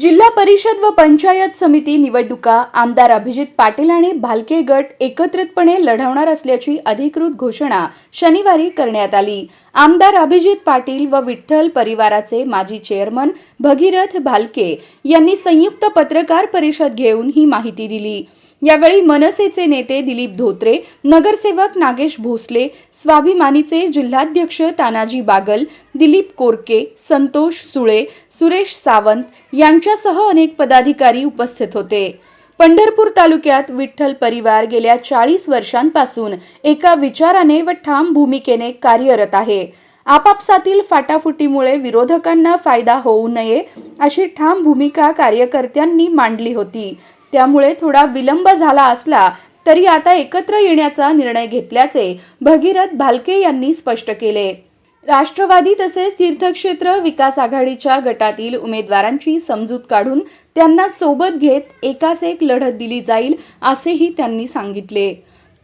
जिल्हा परिषद व पंचायत समिती निवडणुका आमदार अभिजित पाटील आणि भालके गट एकत्रितपणे लढवणार असल्याची अधिकृत घोषणा शनिवारी करण्यात आली. आमदार अभिजित पाटील व विठ्ठल परिवाराचे माजी चेअरमन भगीरथ भालके यांनी संयुक्त पत्रकार परिषद घेऊन ही माहिती दिली. यावेळी मनसेचे नेते दिलीप धोत्रे नगरसेवक नागेश भोसले स्वाभिमानीचे जिल्हाध्यक्ष तानाजी बागल दिलीप कोरके संतोष सुळे सुरेश सावंत यांच्यासह अनेक पदाधिकारी उपस्थित होते. पंढरपूर तालुक्यात विठ्ठल परिवार गेल्या चाळीस वर्षांपासून एका विचाराने व ठाम भूमिकेने कार्यरत आहे. आपापसातील फाटाफुटीमुळे विरोधकांना फायदा होऊ नये अशी ठाम भूमिका कार्यकर्त्यांनी मांडली होती. त्यामुळे थोडा विलंब झाला असला तरी आता एकत्र येण्याचा निर्णय घेतल्याचे भगीरथ भालके यांनी स्पष्ट केले. राष्ट्रवादी तसेच तीर्थक्षेत्र विकास आघाडीच्या गटातील उमेदवारांची समजूत काढून त्यांना सोबत घेत एकास एक लढत दिली जाईल असेही त्यांनी सांगितले.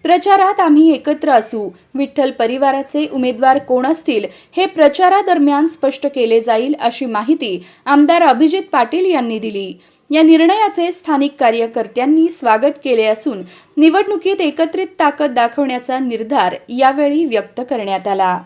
प्रचारात आम्ही एकत्र असू विठ्ठल परिवाराचे उमेदवार कोण असतील हे प्रचारादरम्यान स्पष्ट केले जाईल अशी माहिती आमदार अभिजित पाटील यांनी दिली. या निर्णयाचे स्थानिक कार्यकर्त्यांनी स्वागत केले असून निवडणुकीत एकत्रित ताकद दाखवण्याचा निर्धार यावेळी व्यक्त करण्यात आला.